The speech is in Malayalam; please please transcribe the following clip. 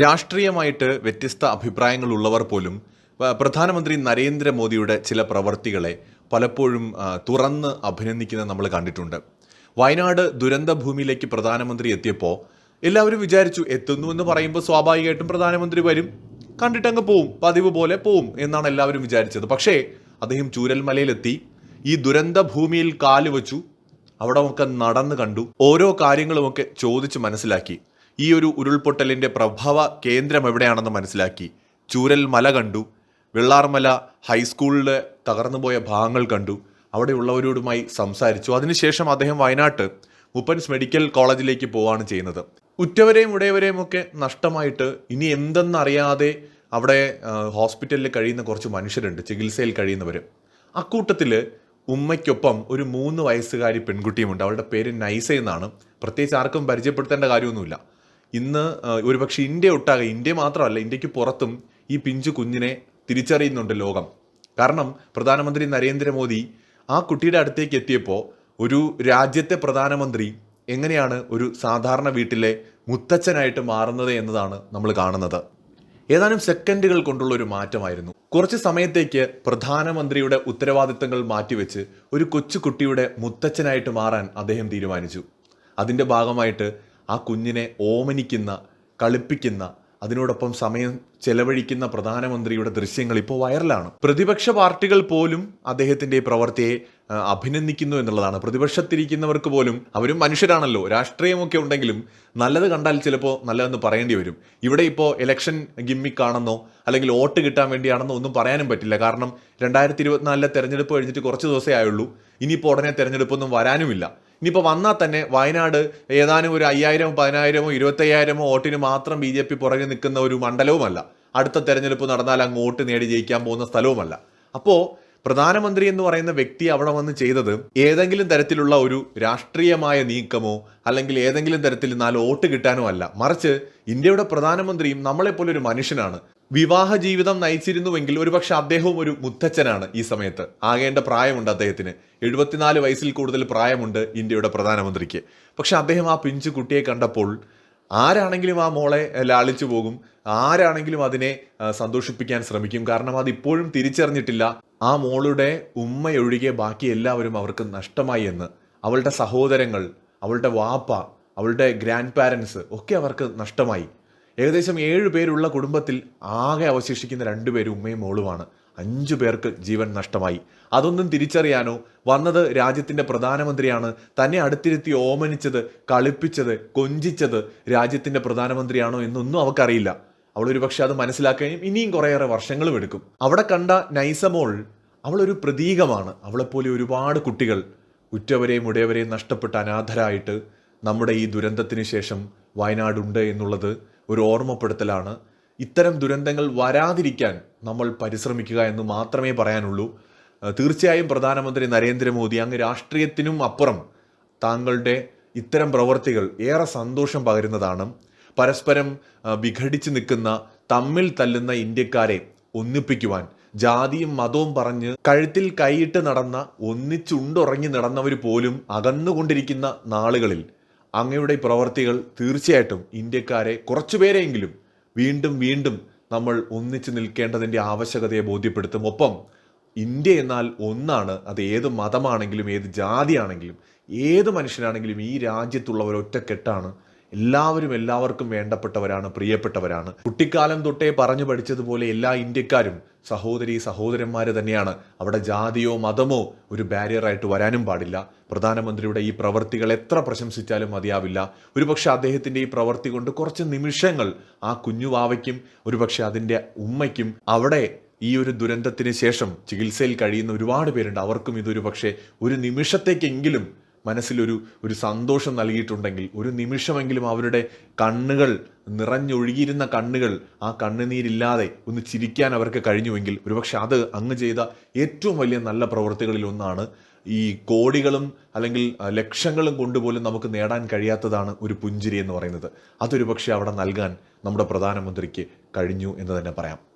രാഷ്ട്രീയമായിട്ട് വ്യത്യസ്ത അഭിപ്രായങ്ങളുള്ളവർ പോലും പ്രധാനമന്ത്രി നരേന്ദ്രമോദിയുടെ ചില പ്രവർത്തികളെ പലപ്പോഴും തുറന്ന് അഭിനന്ദിക്കുന്നത് നമ്മൾ കണ്ടിട്ടുണ്ട്. വയനാട് ദുരന്ത ഭൂമിയിലേക്ക് പ്രധാനമന്ത്രി എത്തിയപ്പോൾ എല്ലാവരും വിചാരിച്ചു എത്തുന്നു എന്ന് പറയുമ്പോൾ സ്വാഭാവികമായിട്ടും പ്രധാനമന്ത്രി വരും. കണ്ടിട്ടങ്ങ് പോവും പതിവ് പോലെ പോവും എന്നാണ് എല്ലാവരും വിചാരിച്ചത്. പക്ഷേ അദ്ദേഹം ചൂരൽമലയിലെത്തി ഈ ദുരന്ത ഭൂമിയിൽ കാൽ വച്ചു അവിടെ ഒക്കെ നടന്നു കണ്ടു ഓരോ കാര്യങ്ങളുമൊക്കെ ചോദിച്ച് മനസ്സിലാക്കി. ഈ ഒരു ഉരുൾപൊട്ടലിന്റെ പ്രഭവ കേന്ദ്രം എവിടെയാണെന്ന് മനസ്സിലാക്കി. ചൂരൽ മല കണ്ടു. വെള്ളാർമല ഹൈസ്കൂളിലെ തകർന്നുപോയ ഭാഗങ്ങൾ കണ്ടു. അവിടെയുള്ളവരോടുമായി സംസാരിച്ചു. അതിനുശേഷം അദ്ദേഹം വയനാട്ട് മുപ്പൻസ് മെഡിക്കൽ കോളേജിലേക്ക് പോവുകയാണ് ചെയ്യുന്നത്. ഉറ്റവരെയും ഉടയവരെയും ഒക്കെ നഷ്ടമായിട്ട് ഇനി എന്തെന്നറിയാതെ അവിടെ ഹോസ്പിറ്റലിൽ കഴിയുന്ന കുറച്ച് മനുഷ്യരുണ്ട്. ചികിത്സയിൽ കഴിയുന്നവർ അക്കൂട്ടത്തിൽ ഉമ്മയ്ക്കൊപ്പം ഒരു മൂന്ന് വയസ്സുകാരി പെൺകുട്ടിയുമുണ്ട്. അവളുടെ പേര് നൈസ എന്നാണ്. പ്രത്യേകിച്ച് ആർക്കും പരിചയപ്പെടുത്തേണ്ട കാര്യമൊന്നുമില്ല. ഇന്ന് ഒരുപക്ഷെ ഇന്ത്യ ഒട്ടാകെ ഇന്ത്യ മാത്രമല്ല ഇന്ത്യയ്ക്ക് പുറത്തും ഈ പിഞ്ചു കുഞ്ഞിനെ തിരിച്ചറിയുന്നുണ്ട് ലോകം. കാരണം പ്രധാനമന്ത്രി നരേന്ദ്രമോദി ആ കുട്ടിയുടെ അടുത്തേക്ക് എത്തിയപ്പോൾ ഒരു രാജ്യത്തെ പ്രധാനമന്ത്രി എങ്ങനെയാണ് ഒരു സാധാരണ വീട്ടിലെ മുത്തച്ഛനായിട്ട് മാറുന്നത് എന്നതാണ് നമ്മൾ കാണുന്നത്. ഏതാനും സെക്കൻഡുകൾ കൊണ്ടുള്ള ഒരു മാറ്റമായിരുന്നു. കുറച്ച് സമയത്തേക്ക് പ്രധാനമന്ത്രിയുടെ ഉത്തരവാദിത്തങ്ങൾ മാറ്റിവെച്ച് ഒരു കൊച്ചു കുട്ടിയുടെ മുത്തച്ഛനായിട്ട് മാറാൻ അദ്ദേഹം തീരുമാനിച്ചു. അതിന്റെ ഭാഗമായിട്ട് ആ കുഞ്ഞിനെ ഓമനിക്കുന്ന കളിപ്പിക്കുന്ന അതിനോടൊപ്പം സമയം ചെലവഴിക്കുന്ന പ്രധാനമന്ത്രിയുടെ ദൃശ്യങ്ങൾ ഇപ്പോൾ വൈറലാണ്. പ്രതിപക്ഷ പാർട്ടികൾ പോലും അദ്ദേഹത്തിന്റെ ഈ പ്രവർത്തിയെ അഭിനന്ദിക്കുന്നു എന്നുള്ളതാണ്. പ്രതിപക്ഷത്തിരിക്കുന്നവർക്ക് പോലും അവരും മനുഷ്യരാണല്ലോ. രാഷ്ട്രീയമൊക്കെ ഉണ്ടെങ്കിലും നല്ലത് കണ്ടാൽ ചിലപ്പോൾ നല്ലതെന്ന് പറയേണ്ടി വരും. ഇവിടെ ഇപ്പോൾ ഇലക്ഷൻ ഗിമ്മിക്കാണെന്നോ അല്ലെങ്കിൽ വോട്ട് കിട്ടാൻ വേണ്ടിയാണെന്നോ ഒന്നും പറയാനും പറ്റില്ല. കാരണം രണ്ടായിരത്തി ഇരുപത്തിനാലിലെ തെരഞ്ഞെടുപ്പ് കഴിഞ്ഞിട്ട് കുറച്ച് ദിവസമേ ആയുള്ളൂ. ഇനിയിപ്പോൾ ഉടനെ തെരഞ്ഞെടുപ്പൊന്നും വരാനുമില്ല. ഇനിയിപ്പോൾ വന്നാൽ തന്നെ വയനാട് ഏതാനും ഒരു അയ്യായിരമോ പതിനായിരമോ ഇരുപത്തയ്യായിരമോ വോട്ടിന് മാത്രം ബി ജെ പി പുറകെ നിൽക്കുന്ന ഒരു മണ്ഡലവുമല്ല. അടുത്ത തെരഞ്ഞെടുപ്പ് നടന്നാൽ അങ്ങ് വോട്ട് നേടി ജയിക്കാൻ പോകുന്ന സ്ഥലവുമല്ല. അപ്പോൾ പ്രധാനമന്ത്രി എന്ന് പറയുന്ന വ്യക്തി അവിടെ വന്ന് ചെയ്തത് ഏതെങ്കിലും തരത്തിലുള്ള ഒരു രാഷ്ട്രീയമായ നീക്കമോ അല്ലെങ്കിൽ ഏതെങ്കിലും തരത്തിൽ നാല് വോട്ട് കിട്ടാനോ അല്ല. മറിച്ച് ഇന്ത്യയുടെ പ്രധാനമന്ത്രിയും നമ്മളെപ്പോലെ ഒരു മനുഷ്യനാണ്. വിവാഹ ജീവിതം നയിച്ചിരുന്നുവെങ്കിൽ ഒരുപക്ഷെ അദ്ദേഹവും ഒരു മുത്തച്ഛനാണ് ഈ സമയത്ത്. ആകേണ്ട പ്രായമുണ്ട് അദ്ദേഹത്തിന്. എഴുപത്തിനാല് വയസ്സിൽ കൂടുതൽ പ്രായമുണ്ട് ഇന്ത്യയുടെ പ്രധാനമന്ത്രിക്ക്. പക്ഷെ അദ്ദേഹം ആ പിഞ്ചു കുട്ടിയെ കണ്ടപ്പോൾ ആരാണെങ്കിലും ആ മോളെ ലാളിച്ചു പോകും. ആരാണെങ്കിലും അതിനെ സന്തോഷിപ്പിക്കാൻ ശ്രമിക്കും. കാരണം അത് ഇപ്പോഴും തിരിച്ചറിഞ്ഞിട്ടില്ല. ആ മോളുടെ ഉമ്മയൊഴികെ ബാക്കി എല്ലാവരും അവർക്ക് നഷ്ടമായി എന്ന്. അവളുടെ സഹോദരങ്ങൾ അവളുടെ വാപ്പ അവളുടെ ഗ്രാൻഡ് പാരൻസ് ഒക്കെ അവർക്ക് നഷ്ടമായി. ഏകദേശം ഏഴ് പേരുള്ള കുടുംബത്തിൽ ആകെ അവശേഷിക്കുന്ന രണ്ടുപേരും ഉമ്മയും മോളുമാണ്. അഞ്ചു പേർക്ക് ജീവൻ നഷ്ടമായി. അതൊന്നും തിരിച്ചറിയാനോ വന്നത് രാജ്യത്തിന്റെ പ്രധാനമന്ത്രിയാണ്. തന്നെ അടുത്തിരുത്തി ഓമനിച്ചത് കളിപ്പിച്ചത് കൊഞ്ചിച്ചത് രാജ്യത്തിന്റെ പ്രധാനമന്ത്രിയാണോ എന്നൊന്നും അവർക്കറിയില്ല അവൾ ഒരു പക്ഷെ അത് മനസ്സിലാക്കുകയും ഇനിയും കുറേയേറെ വർഷങ്ങളും എടുക്കും. അവിടെ കണ്ട നൈസമോൾ അവളൊരു പ്രതീകമാണ്. അവളെപ്പോലെ ഒരുപാട് കുട്ടികൾ ഉറ്റവരെയും ഉടയവരെയും നഷ്ടപ്പെട്ട അനാഥരായിട്ട് നമ്മുടെ ഈ ദുരന്തത്തിന് ശേഷം വയനാടുണ്ട് എന്നുള്ളത് ഒരു ഓർമ്മപ്പെടുത്തലാണ്. ഇത്തരം ദുരന്തങ്ങൾ വരാതിരിക്കാൻ നമ്മൾ പരിശ്രമിക്കുക എന്ന് മാത്രമേ പറയാനുള്ളൂ. തീർച്ചയായും പ്രധാനമന്ത്രി നരേന്ദ്രമോദി അങ്ങ് രാഷ്ട്രീയത്തിനും അപ്പുറം താങ്കളുടെ ഇത്തരം പ്രവർത്തികൾ ഏറെ സന്തോഷം പകരുന്നതാണ്. പരസ്പരം വിഘടിച്ച് നിൽക്കുന്ന തമ്മിൽ തല്ലുന്ന ഇന്ത്യക്കാരെ ഒന്നിപ്പിക്കുവാൻ ജാതിയും മതവും പറഞ്ഞ് കഴുത്തിൽ കൈയിട്ട് നടന്ന ഒന്നിച്ചുണ്ടുറങ്ങി നടന്നവർ പോലും അകന്നുകൊണ്ടിരിക്കുന്ന നാളുകളിൽ അങ്ങയുടെ പ്രവർത്തികൾ തീർച്ചയായിട്ടും ഇന്ത്യക്കാരെ കുറച്ചുപേരെങ്കിലും വീണ്ടും വീണ്ടും നമ്മൾ ഒന്നിച്ചു നിൽക്കേണ്ടതിന്റെ ആവശ്യകതയെ ബോധ്യപ്പെടുത്തും. ഒപ്പം ഇന്ത്യ എന്നാൽ ഒന്നാണ്. അത് ഏത് മതമാണെങ്കിലും ഏത് ജാതിയാണെങ്കിലും ഏത് മനുഷ്യനാണെങ്കിലും ഈ രാജ്യത്തുള്ളവർ ഒറ്റക്കെട്ടാണ് എല്ലാവരും എല്ലാവർക്കും വേണ്ടപ്പെട്ടവരാണ് പ്രിയപ്പെട്ടവരാണ്. കുട്ടിക്കാലം തൊട്ടേ പറഞ്ഞു പഠിച്ചതുപോലെ എല്ലാ ഇന്ത്യക്കാരും സഹോദരി സഹോദരന്മാര് തന്നെയാണ്. അവിടെ ജാതിയോ മതമോ ഒരു ബാരിയറായിട്ട് വരാനും പാടില്ല. പ്രധാനമന്ത്രിയുടെ ഈ പ്രവർത്തികൾ എത്ര പ്രശംസിച്ചാലും മതിയാവില്ല. ഒരുപക്ഷെ അദ്ദേഹത്തിന്റെ ഈ പ്രവർത്തി കൊണ്ട് കുറച്ച് നിമിഷങ്ങൾ ആ കുഞ്ഞുവാവയ്ക്കും ഒരുപക്ഷെ അതിന്റെ ഉമ്മയ്ക്കും അവിടെ ഈ ഒരു ദുരന്തത്തിന് ശേഷം ചികിത്സയിൽ കഴിയുന്ന ഒരുപാട് പേരുണ്ട്. അവർക്കും ഇതൊരു പക്ഷേ ഒരു നിമിഷത്തേക്കെങ്കിലും മനസ്സിലൊരു ഒരു സന്തോഷം നൽകിയിട്ടുണ്ടെങ്കിൽ ഒരു നിമിഷമെങ്കിലും അവരുടെ കണ്ണുകൾ നിറഞ്ഞൊഴുകിയിരുന്ന കണ്ണുകൾ ആ കണ്ണുനീരില്ലാതെ ഒന്ന് ചിരിക്കാൻ അവർക്ക് കഴിഞ്ഞുവെങ്കിൽ ഒരുപക്ഷെ അത് അങ്ങ് ചെയ്ത ഏറ്റവും വലിയ നല്ല പ്രവൃത്തികളിൽ ഒന്നാണ് ഈ കോടികളും അല്ലെങ്കിൽ ലക്ഷങ്ങളും കൊണ്ടുപോലും നമുക്ക് നേടാൻ കഴിയാത്തതാണ് ഒരു പുഞ്ചിരി എന്ന് പറയുന്നത്. അതൊരു പക്ഷേ അവിടെ നൽകാൻ നമ്മുടെ പ്രധാനമന്ത്രിക്ക് കഴിഞ്ഞു എന്ന് തന്നെ പറയാം.